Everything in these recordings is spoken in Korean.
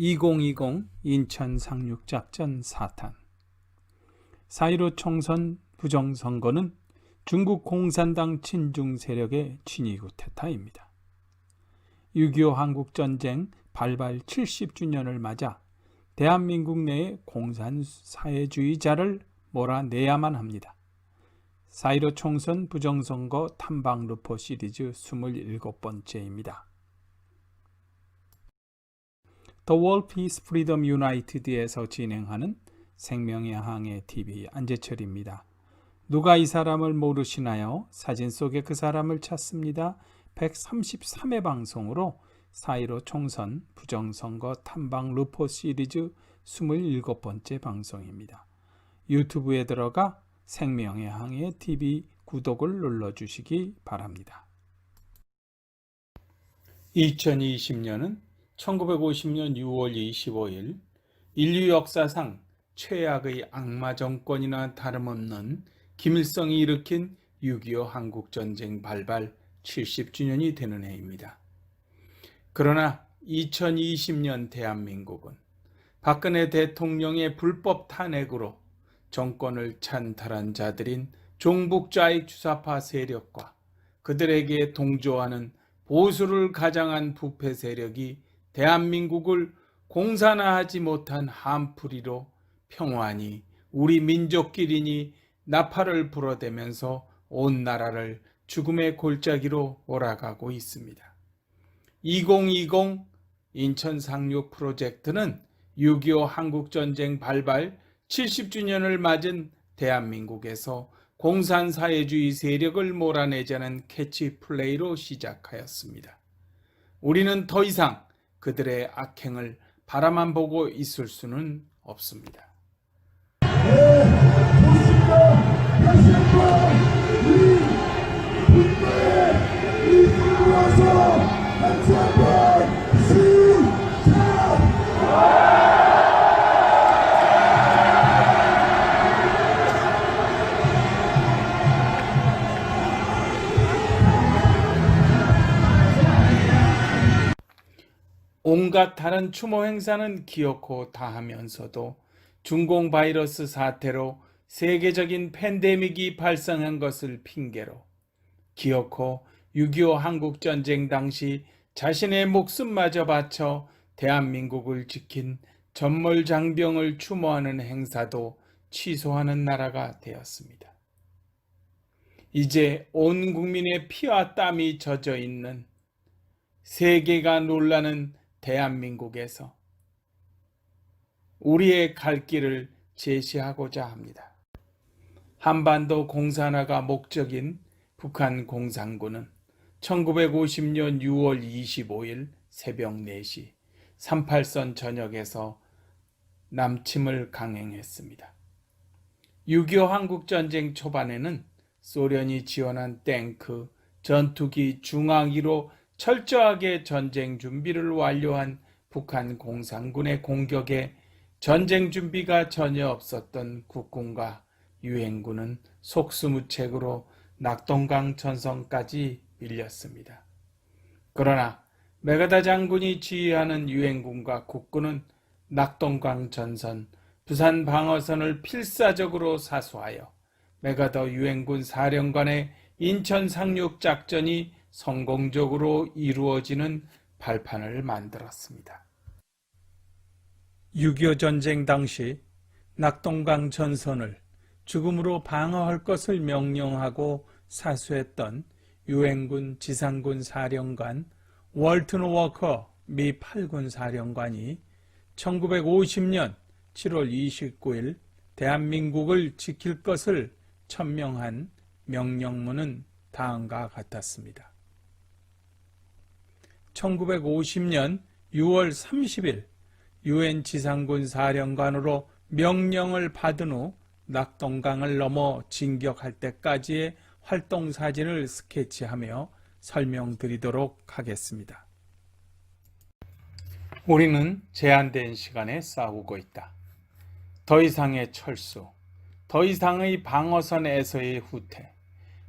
2020 인천 상륙작전 4탄 4.15 총선 부정선거는 중국 공산당 친중 세력의 친위구 태타입니다. 6.25 한국전쟁 발발 70주년을 맞아 대한민국 내의 공산사회주의자를 몰아내야만 합니다. 4.15 총선 부정선거 탐방 루포 시리즈 27번째입니다. The World Peace Freedom United에서 진행하는 생명의 항해 TV 안재철입니다. 누가 이 사람을 모르시나요? 사진 속에 그 사람을 찾습니다. 133회 방송으로 4.15 총선 부정선거 탐방 루포 시리즈 27번째 방송입니다. 유튜브에 들어가 생명의 항해 TV 구독을 눌러주시기 바랍니다. 2020년은 1950년 6월 25일 인류 역사상 최악의 악마 정권이나 다름없는 김일성이 일으킨 6.25 한국전쟁 발발 70주년이 되는 해입니다. 그러나 2020년 대한민국은 박근혜 대통령의 불법 탄핵으로 정권을 찬탈한 자들인 종북 좌익 주사파 세력과 그들에게 동조하는 보수를 가장한 부패 세력이 대한민국을 공산화하지 못한 한풀이로 평화니 우리 민족끼리니 나팔을 불어대면서 온 나라를 죽음의 골짜기로 몰아가고 있습니다. 2020 인천 상륙 프로젝트는 6.25 한국전쟁 발발 70주년을 맞은 대한민국에서 공산사회주의 세력을 몰아내자는 캐치플레이로 시작하였습니다. 우리는 더 이상 그들의 악행을 바라만 보고 있을 수는 없습니다. 온갖 다른 추모 행사는 기어코 다 하면서도 중공 바이러스 사태로 세계적인 팬데믹이 발생한 것을 핑계로 기어코 6.25 한국전쟁 당시 자신의 목숨마저 바쳐 대한민국을 지킨 전몰 장병을 추모하는 행사도 취소하는 나라가 되었습니다. 이제 온 국민의 피와 땀이 젖어 있는 세계가 놀라는 대한민국에서 우리의 갈 길을 제시하고자 합니다. 한반도 공산화가 목적인 북한 공산군은 1950년 6월 25일 새벽 4시 38선 전역에서 남침을 강행했습니다. 6.25 한국전쟁 초반에는 소련이 지원한 탱크, 전투기 중앙위로 철저하게 전쟁 준비를 완료한 북한 공산군의 공격에 전쟁 준비가 전혀 없었던 국군과 유엔군은 속수무책으로 낙동강 전선까지 밀렸습니다. 그러나 메가다 장군이 지휘하는 유엔군과 국군은 낙동강 전선, 부산 방어선을 필사적으로 사수하여 메가더 유엔군 사령관의 인천 상륙 작전이 성공적으로 이루어지는 발판을 만들었습니다. 6.25 전쟁 당시 낙동강 전선을 죽음으로 방어할 것을 명령하고 사수했던 유엔군 지상군 사령관 월튼 워커 미 8군 사령관이 1950년 7월 29일 대한민국을 지킬 것을 천명한 명령문은 다음과 같았습니다. 1950년 6월 30일 유엔 지상군 사령관으로 명령을 받은 후 낙동강을 넘어 진격할 때까지의 활동 사진을 스케치하며 설명드리도록 하겠습니다. 우리는 제한된 시간에 싸우고 있다. 더 이상의 철수, 더 이상의 방어선에서의 후퇴,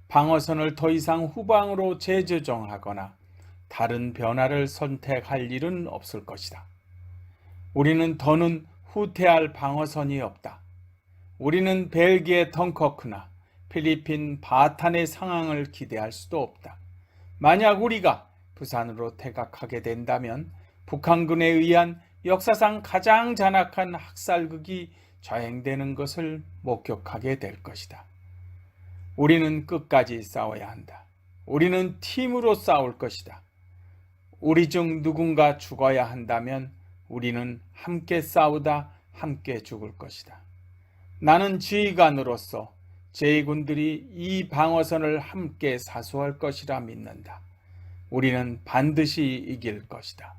방어선을 더 이상 후방으로 재조정하거나 다른 변화를 선택할 일은 없을 것이다. 우리는 더는 후퇴할 방어선이 없다. 우리는 벨기에 덩커크나 필리핀 바탄의 상황을 기대할 수도 없다. 만약 우리가 부산으로 퇴각하게 된다면 북한군에 의한 역사상 가장 잔악한 학살극이 자행되는 것을 목격하게 될 것이다. 우리는 끝까지 싸워야 한다. 우리는 팀으로 싸울 것이다. 우리 중 누군가 죽어야 한다면 우리는 함께 싸우다 함께 죽을 것이다. 나는 지휘관으로서 제2군들이 이 방어선을 함께 사수할 것이라 믿는다. 우리는 반드시 이길 것이다.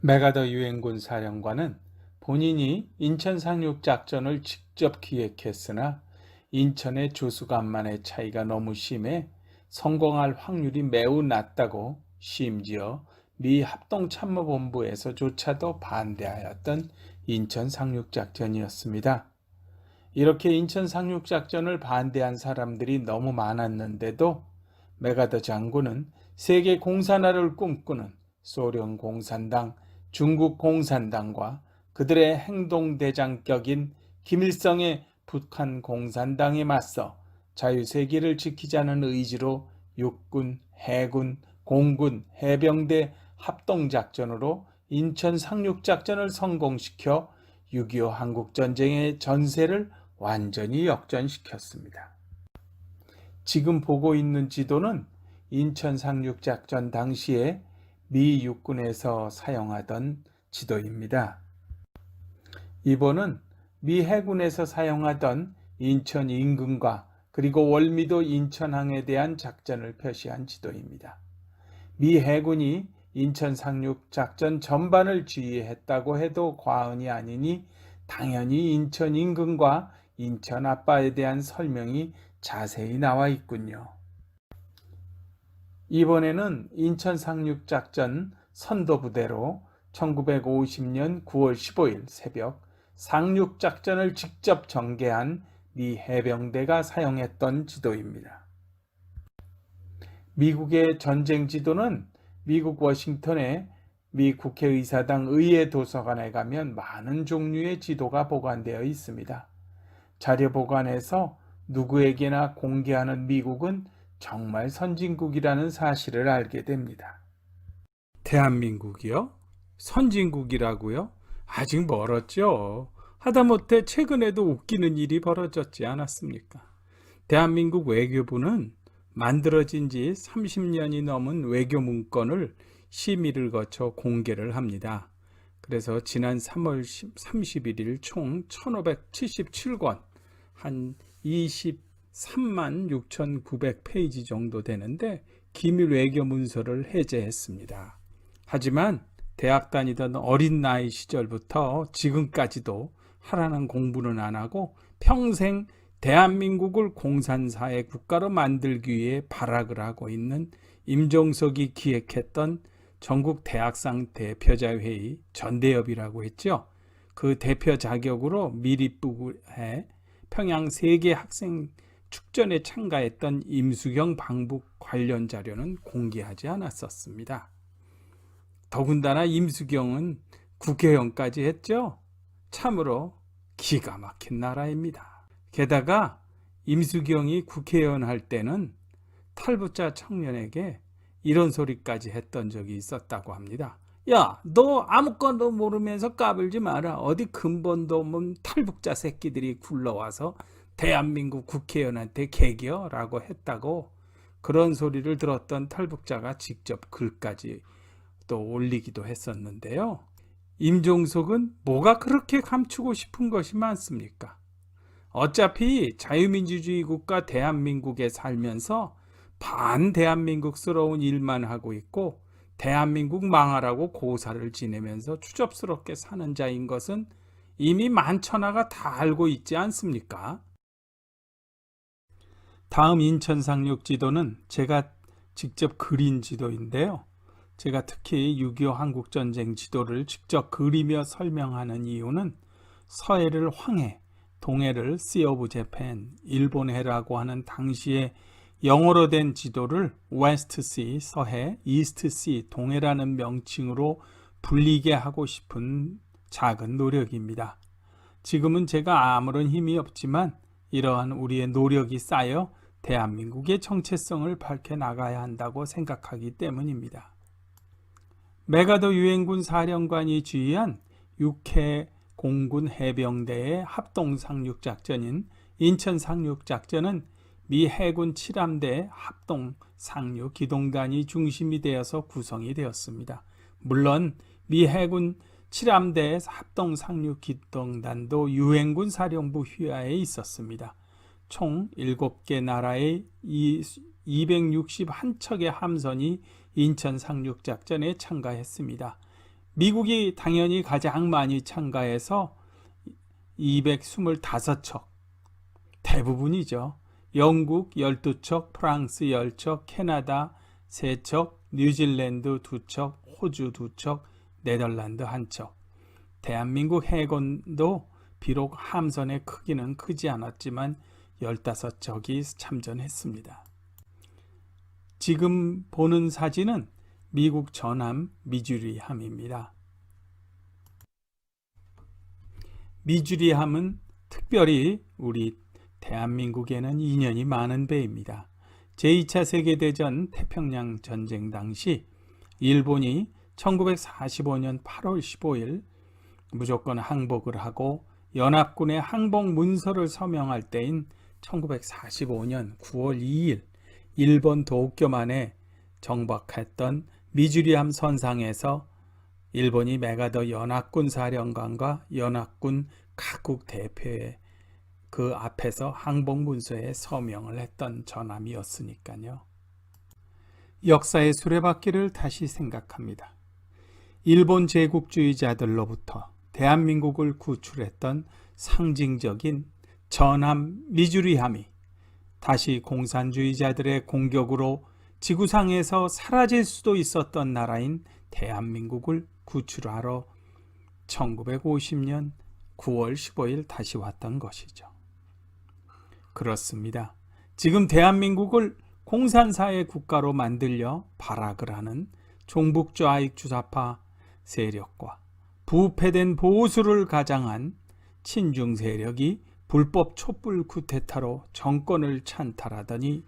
메가더 유엔군 사령관은 본인이 인천 상륙 작전을 직접 기획했으나 인천의 조수간만의 차이가 너무 심해 성공할 확률이 매우 낮다고 심지어 미 합동참모본부에서조차도 반대하였던 인천 상륙작전이었습니다. 이렇게 인천 상륙작전을 반대한 사람들이 너무 많았는데도 메가더 장군은 세계 공산화를 꿈꾸는 소련 공산당, 중국 공산당과 그들의 행동대장격인 김일성의 북한 공산당에 맞서 자유세계를 지키자는 의지로 육군, 해군, 공군, 해병대 합동작전으로 인천 상륙작전을 성공시켜 6.25 한국전쟁의 전세를 완전히 역전시켰습니다. 지금 보고 있는 지도는 인천 상륙작전 당시에 미 육군에서 사용하던 지도입니다. 이번은 미 해군에서 사용하던 인천 인근과 그리고 월미도 인천항에 대한 작전을 표시한 지도입니다. 미 해군이 인천 상륙 작전 전반을 지휘했다고 해도 과언이 아니니 당연히 인천 인근과 인천 앞바에 대한 설명이 자세히 나와 있군요. 이번에는 인천 상륙 작전 선도 부대로 1950년 9월 15일 새벽 상륙 작전을 직접 전개한 미 해병대가 사용했던 지도입니다. 미국의 전쟁 지도는 미국 워싱턴의 미 국회의사당 의회 도서관에 가면 많은 종류의 지도가 보관되어 있습니다. 자료 보관에서 누구에게나 공개하는 미국은 정말 선진국이라는 사실을 알게 됩니다. 대한민국이요? 선진국이라고요? 아직 멀었죠. 하다못해 최근에도 웃기는 일이 벌어졌지 않았습니까? 대한민국 외교부는 만들어진 지 30년이 넘은 외교 문건을 심의를 거쳐 공개를 합니다. 그래서 지난 3월 31일 총 1577권 한 23만 6,900페이지 정도 되는데 기밀 외교 문서를 해제했습니다. 하지만 대학 다니던 어린 나이 시절부터 지금까지도 하라는 공부는 안 하고 평생 대한민국을 공산사회 국가로 만들기 위해 발악을 하고 있는 임종석이 기획했던 전국 대학상 대표자회의 전대협이라고 했죠. 그 대표 자격으로 미리부에 평양 세계 학생 축전에 참가했던 임수경 방북 관련 자료는 공개하지 않았었습니다. 더군다나 임수경은 국회의원까지 했죠. 참으로 기가 막힌 나라입니다. 게다가 임수경이 국회의원 할 때는 탈북자 청년에게 이런 소리까지 했던 적이 있었다고 합니다. 야, 너 아무것도 모르면서 까불지 마라. 어디 근본도 없는 탈북자 새끼들이 굴러와서 대한민국 국회의원한테 개겨라고 했다고 그런 소리를 들었던 탈북자가 직접 글까지 또 올리기도 했었는데요. 임종석은 뭐가 그렇게 감추고 싶은 것이 많습니까? 어차피 자유민주주의 국가 대한민국에 살면서 반대한민국스러운 일만 하고 있고 대한민국 망하라고 고사를 지내면서 추접스럽게 사는 자인 것은 이미 만천하가 다 알고 있지 않습니까? 다음 인천 상륙 지도는 제가 직접 그린 지도인데요. 제가 특히 6.25 한국전쟁 지도를 직접 그리며 설명하는 이유는 서해를 황해, 동해를 of Japan, 일본해라고 하는 당시의 영어로 된 지도를 Sea 서해, Sea 동해라는 명칭으로 불리게 하고 싶은 작은 노력입니다. 지금은 제가 아무런 힘이 없지만 이러한 우리의 노력이 쌓여 대한민국의 정체성을 밝혀 나가야 한다고 생각하기 때문입니다. 메가더 유엔군 사령관이 지휘한 6회 공군 해병대의 합동 상륙 작전인 인천 상륙 작전은 미 해군 7함대 합동 상륙 기동단이 중심이 되어서 구성이 되었습니다. 물론 미 해군 7함대 합동 상륙 기동단도 유엔군 사령부 휘하에 있었습니다. 총 7개 나라의 261척의 함선이 인천 상륙 작전에 참가했습니다. 미국이 당연히 가장 많이 참가해서 225척, 대부분이죠. 영국 12척, 프랑스 10척, 캐나다 3척, 뉴질랜드 2척, 호주 2척, 네덜란드 1척. 대한민국 해군도 비록 함선의 크기는 크지 않았지만 15척이 참전했습니다. 지금 보는 사진은 미국 전함 미주리함입니다. 미주리함은 특별히 우리 대한민국에는 인연이 많은 배입니다. 제2차 세계대전 태평양 전쟁 당시 일본이 1945년 8월 15일 무조건 항복을 하고 연합군의 항복 문서를 서명할 때인 1945년 9월 2일 일본 도쿄만에 정박했던 미주리함 선상에서 일본이 메가더 연합군 사령관과 연합군 각국 대표의 그 앞에서 항복 문서에 서명을 했던 전함이었으니까요. 역사의 수레바퀴를 다시 생각합니다. 일본 제국주의자들로부터 대한민국을 구출했던 상징적인 전함 미주리함이 다시 공산주의자들의 공격으로 지구상에서 사라질 수도 있었던 나라인 대한민국을 구출하러 1950년 9월 15일 다시 왔던 것이죠. 그렇습니다. 지금 대한민국을 공산사회 국가로 만들려 발악을 하는 종북좌익 주사파 세력과 부패된 보수를 가장한 친중 세력이 불법 촛불 쿠데타로 정권을 찬탈하더니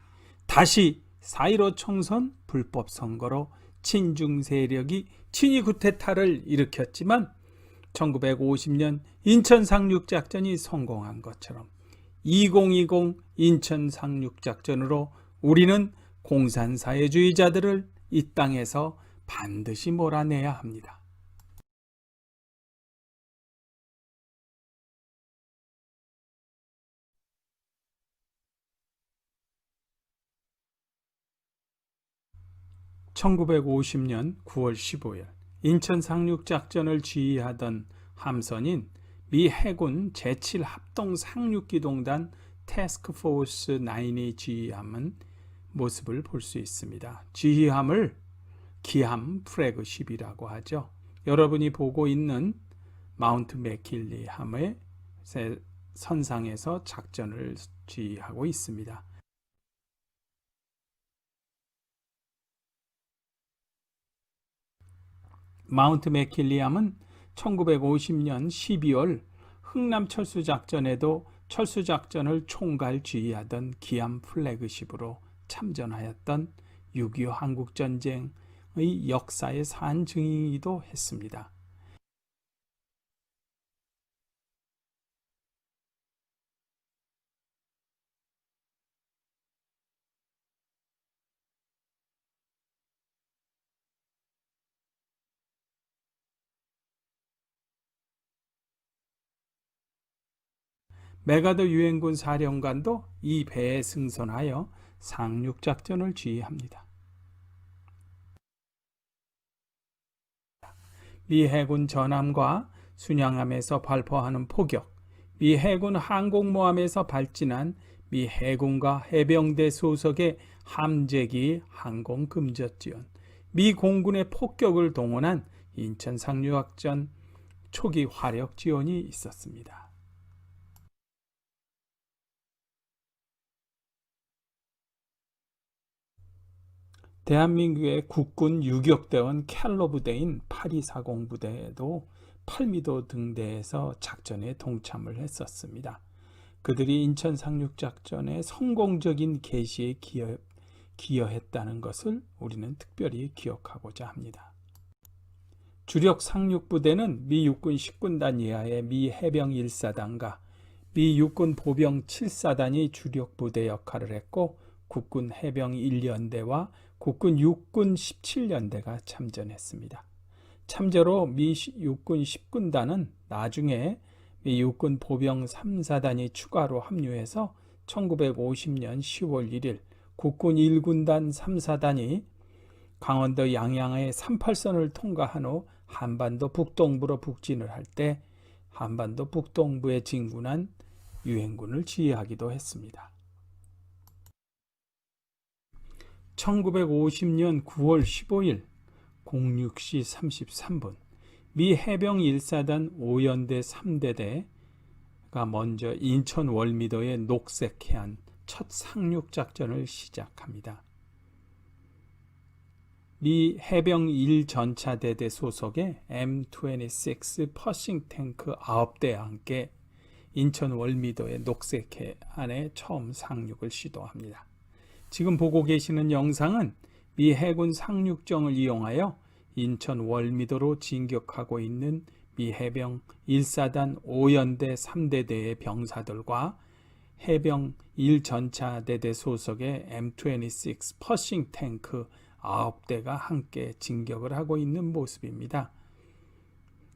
다시 4.15 총선 불법 선거로 친중 세력이 친위 쿠데타를 일으켰지만 1950년 인천 상륙 작전이 성공한 것처럼 2020 인천 상륙 작전으로 우리는 공산사회주의자들을 이 땅에서 반드시 몰아내야 합니다. (1950년 9월 15일) 인천 상륙작전을 지휘하던 함선인 미 해군 제7 합동 상륙기동단 태스크포스 9이 지휘함은 모습을 볼 수 있습니다. 지휘함을 기함 프래그십이라고 하죠. 여러분이 보고 있는 마운트 맥킬리 함의 선상에서 작전을 지휘하고 있습니다. 마운트 맥킬리함은 1950년 12월 흥남 철수 작전에도 철수 작전을 총괄 지휘하던 기함 플래그십으로 참전하였던 6.25 한국 전쟁의 역사의 산 증이기도 했습니다. 메가더 유엔군 사령관도 이 배에 승선하여 상륙작전을 지휘합니다. 미 해군 전함과 순양함에서 발포하는 포격, 미 해군 항공모함에서 발진한 미 해군과 해병대 소속의 함재기 항공 금전 지원, 미 공군의 폭격을 동원한 인천 상륙작전 초기 화력 지원이 있었습니다. 대한민국의 국군 유격대원 켈러 부대인 8240 부대에도 8미도 등대에서 작전에 동참을 했었습니다. 그들이 인천 상륙 작전의 성공적인 개시에 기여, 기여했다는 것을 우리는 특별히 기억하고자 합니다. 주력 상륙 부대는 미 육군 10군단 이하의 미 해병 1사단과 미 육군 보병 7사단이 주력 부대 역할을 했고 국군 해병 1연대와 국군 육군 17연대가 참전했습니다. 참저로 미 육군 10군단은 나중에 미 육군 보병 3사단이 추가로 합류해서 1950년 10월 1일 국군 1군단 3사단이 강원도 양양의 38선을 통과한 후 한반도 북동부로 북진을 할 때 한반도 북동부에 진군한 유행군을 지휘하기도 했습니다. 1950년 9월 15일 06시 33분 미 해병 1사단 5연대 3대대가 먼저 인천 월미도의 녹색 해안 첫 상륙 작전을 시작합니다. 미 해병 1전차 대대 소속의 M26 퍼싱 탱크 9대와 함께 인천 월미도의 녹색 해안에 처음 상륙을 시도합니다. 지금 보고 계시는 영상은 미 해군 상륙정을 이용하여 인천 월미도로 진격하고 있는 미 해병 1사단 5연대 3대대의 병사들과 해병 1전차대대 소속의 M26 퍼싱 탱크 9대가 함께 진격을 하고 있는 모습입니다.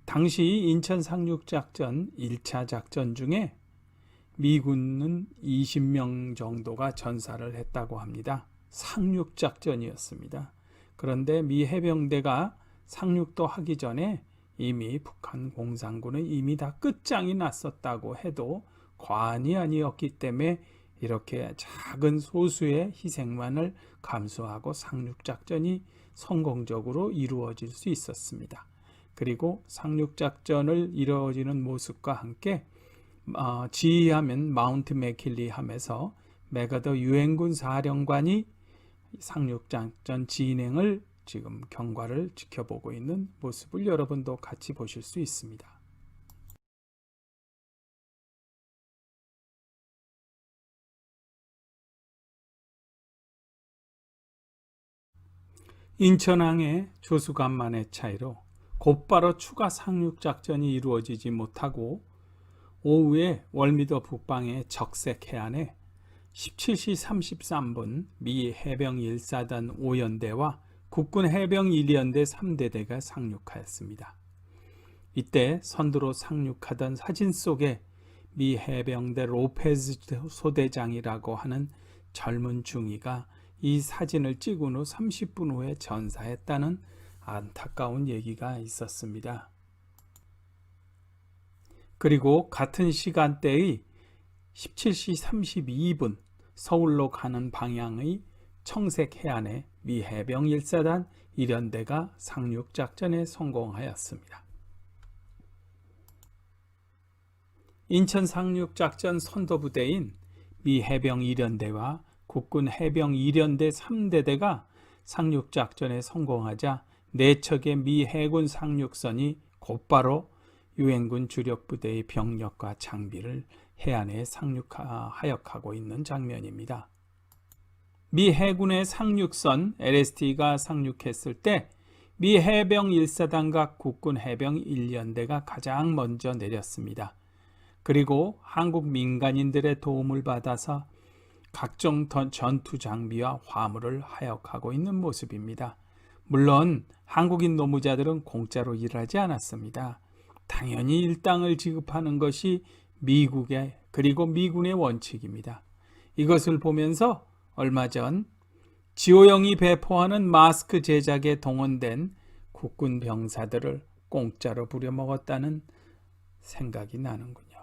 당시 인천 상륙작전 1차 작전 중에 미군은 20명 정도가 전사를 했다고 합니다. 상륙작전이었습니다. 그런데 미 해병대가 상륙도 하기 전에 이미 북한 공산군은 이미 다 끝장이 났었다고 해도 과언이 아니었기 때문에 이렇게 작은 소수의 희생만을 감수하고 상륙작전이 성공적으로 이루어질 수 있었습니다. 그리고 상륙작전을 이루어지는 모습과 함께 어, 지휘하면 마운트 맥킬리 함에서 메가더 유엔군 사령관이 상륙작전 진행을 지금 경과를 지켜보고 있는 모습을 여러분도 같이 보실 수 있습니다. 인천항의 조수간만의 차이로 곧바로 추가 상륙 작전이 이루어지지 못하고 오후에 월미도 북방의 적색 해안에 17시 33분 미 해병 1사단 5연대와 국군 해병 1연대 3대대가 상륙하였습니다. 이때 선두로 상륙하던 사진 속에 미 해병대 로페즈 소대장이라고 하는 젊은 중위가 이 사진을 찍은 후 30분 후에 전사했다는 안타까운 얘기가 있었습니다. 그리고 같은 시간대의 17시 32분 서울로 가는 방향의 청색 해안에 미 해병 1사단 1연대가 상륙 작전에 성공하였습니다. 인천 상륙 작전 선도부대인 미 해병 1연대와 국군 해병 1연대 3대대가 상륙 작전에 성공하자 네 척의 미 해군 상륙선이 곧바로 유엔군 주력 부대의 병력과 장비를 해안에 상륙하역하고 있는 장면입니다. 미 해군의 상륙선 LST가 상륙했을 때 미 해병 1사단과 국군 해병 1연대가 가장 먼저 내렸습니다. 그리고 한국 민간인들의 도움을 받아서 각종 전투 장비와 화물을 하역하고 있는 모습입니다. 물론 한국인 노무자들은 공짜로 일하지 않았습니다. 당연히 일당을 지급하는 것이 미국의 그리고 미군의 원칙입니다. 이것을 보면서 얼마 전 지호영이 배포하는 마스크 제작에 동원된 국군 병사들을 공짜로 부려먹었다는 생각이 나는군요.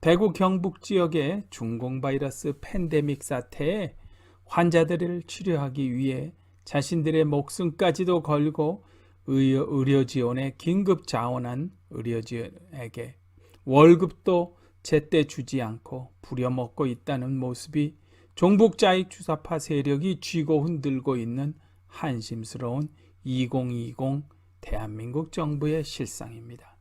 대구 경북 지역의 중공 바이러스 팬데믹 사태에 환자들을 치료하기 위해 자신들의 목숨까지도 걸고 의료, 지원에 긴급 자원한 의료진에게 월급도 제때 주지 않고 부려먹고 있다는 모습이 종북자익 주사파 세력이 쥐고 흔들고 있는 한심스러운 2020 대한민국 정부의 실상입니다.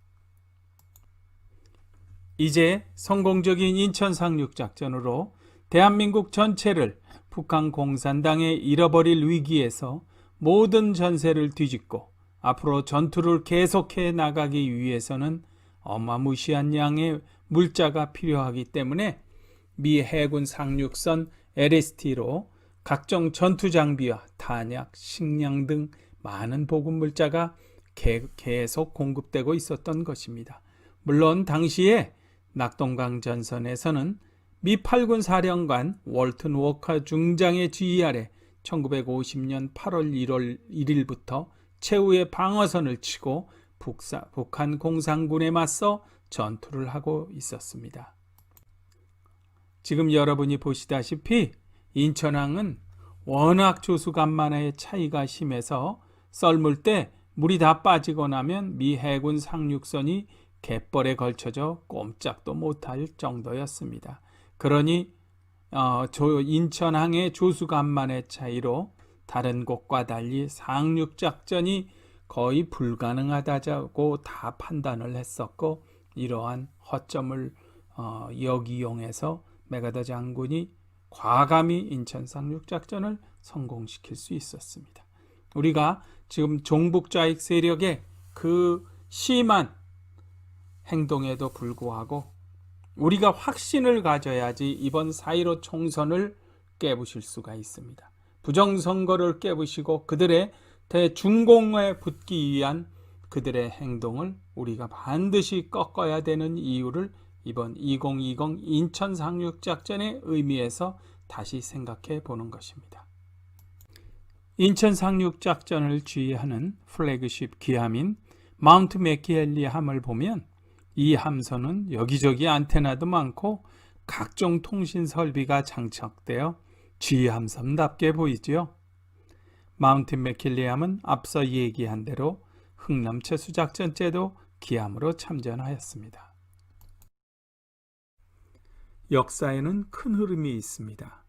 이제 성공적인 인천 상륙 작전으로 대한민국 전체를 북한 공산당에 잃어버릴 위기에서 모든 전세를 뒤집고 앞으로 전투를 계속해 나가기 위해서는 어마무시한 양의 물자가 필요하기 때문에 미 해군 상륙선 LST로 각종 전투 장비와 탄약, 식량 등 많은 보급 물자가 개- 계속 공급되고 있었던 것입니다. 물론 당시에 낙동강 전선에서는 미 8군 사령관 월튼 워커 중장의 지휘 아래 1950년 8월 1월 1일부터 최후의 방어선을 치고 북사, 북한 공산군에 맞서 전투를 하고 있었습니다. 지금 여러분이 보시다시피 인천항은 워낙 조수 간만의 차이가 심해서 썰물 때 물이 다 빠지고 나면 미 해군 상륙선이 갯벌에 걸쳐져 꼼짝도 못할 정도였습니다. 그러니 어, 조, 인천항의 조수간만의 차이로 다른 곳과 달리 상륙 작전이 거의 불가능하다고 다 판단을 했었고 이러한 허점을 어, 역이용해서 메가더 장군이 과감히 인천 상륙 작전을 성공시킬 수 있었습니다. 우리가 지금 종북 좌익 세력의 그 심한 행동에도 불구하고 우리가 확신을 가져야지 이번 4.15 총선을 깨부실 수가 있습니다. 부정선거를 깨부시고 그들의 대중공에 붙기 위한 그들의 행동을 우리가 반드시 꺾어야 되는 이유를 이번 2020 인천 상륙작전의 의미에서 다시 생각해 보는 것입니다. 인천 상륙작전을 지휘하는 플래그십 기함인 마운트 맥키엘리 함을 보면 이 함선은 여기저기 안테나도 많고 각종 통신 설비가 장착되어 지휘함선답게 보이지요. 마운틴 맥킬리함은 앞서 얘기한 대로 흥남 채수작전 때도 기함으로 참전하였습니다. 역사에는 큰 흐름이 있습니다.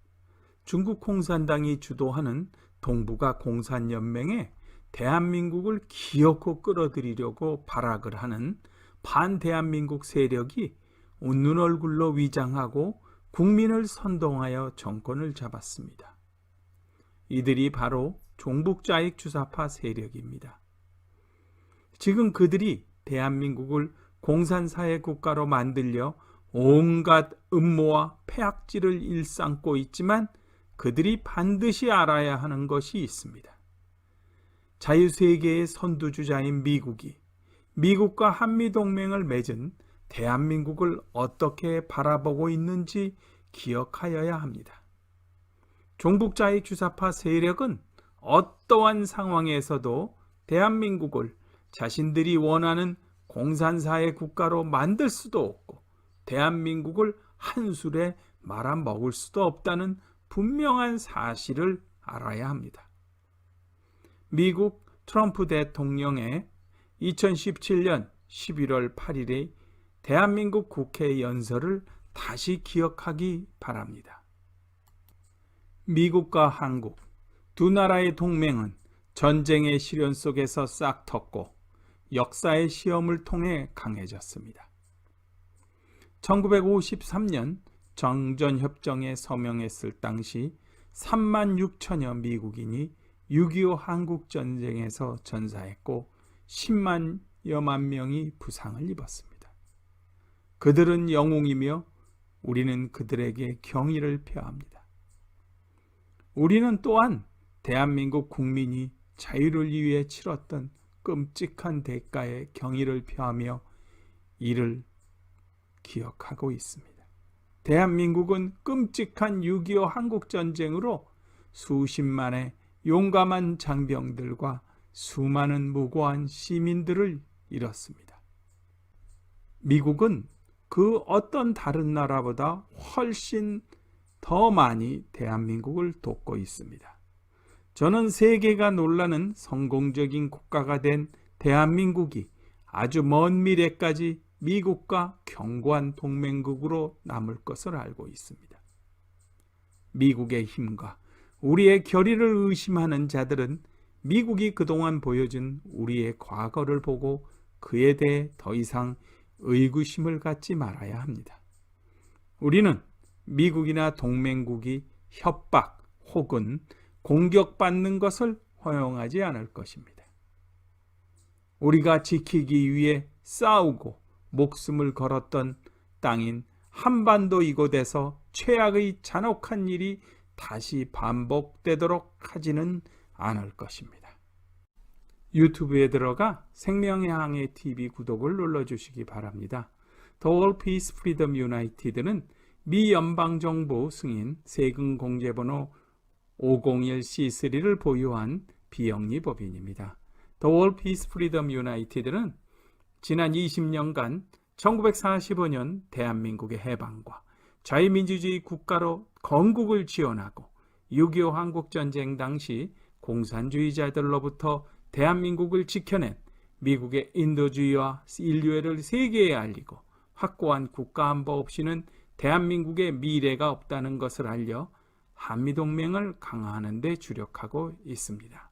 중국 공산당이 주도하는 동북아 공산연맹에 대한민국을 기어코 끌어들이려고 발악을 하는 반대한민국 세력이 웃는 얼굴로 위장하고 국민을 선동하여 정권을 잡았습니다. 이들이 바로 종북자익 주사파 세력입니다. 지금 그들이 대한민국을 공산사회 국가로 만들려 온갖 음모와 폐악질을 일삼고 있지만 그들이 반드시 알아야 하는 것이 있습니다. 자유세계의 선두주자인 미국이 미국과 한미동맹을 맺은 대한민국을 어떻게 바라보고 있는지 기억하여야 합니다. 종북자의 주사파 세력은 어떠한 상황에서도 대한민국을 자신들이 원하는 공산사회 국가로 만들 수도 없고 대한민국을 한술에 말아먹을 수도 없다는 분명한 사실을 알아야 합니다. 미국 트럼프 대통령의 2017년 11월 8일의 대한민국 국회 연설을 다시 기억하기 바랍니다. 미국과 한국 두 나라의 동맹은 전쟁의 시련 속에서 싹 텄고 역사의 시험을 통해 강해졌습니다. 1953년 정전협정에 서명했을 당시 3만 6천여 미국인이 6.25 한국전쟁에서 전사했고 10만여만 명이 부상을 입었습니다. 그들은 영웅이며 우리는 그들에게 경의를 표합니다. 우리는 또한 대한민국 국민이 자유를 위해 치렀던 끔찍한 대가에 경의를 표하며 이를 기억하고 있습니다. 대한민국은 끔찍한 6.25 한국전쟁으로 수십만의 용감한 장병들과 수많은 무고한 시민들을 잃었습니다. 미국은 그 어떤 다른 나라보다 훨씬 더 많이 대한민국을 돕고 있습니다. 저는 세계가 놀라는 성공적인 국가가 된 대한민국이 아주 먼 미래까지 미국과 견고한 동맹국으로 남을 것을 알고 있습니다. 미국의 힘과 우리의 결의를 의심하는 자들은 미국이 그동안 보여준 우리의 과거를 보고 그에 대해 더 이상 의구심을 갖지 말아야 합니다. 우리는 미국이나 동맹국이 협박 혹은 공격받는 것을 허용하지 않을 것입니다. 우리가 지키기 위해 싸우고 목숨을 걸었던 땅인 한반도 이곳에서 최악의 잔혹한 일이 다시 반복되도록 하지는 않을 것입니다. 유튜브에 들어가 생명의 항해 TV 구독을 눌러주시기 바랍니다. The All Peace Freedom United는 미 연방정부 승인 세금 공제번호 501C3를 보유한 비영리 법인입니다. The All Peace Freedom United는 지난 20년간 1945년 대한민국의 해방과 자유민주주의 국가로 건국을 지원하고 6.25 한국전쟁 당시 공산주의자들로부터 대한민국을 지켜낸 미국의 인도주의와 인류애를 세계에 알리고 확고한 국가 안보 없이는 대한민국의 미래가 없다는 것을 알려 한미동맹을 강화하는 데 주력하고 있습니다.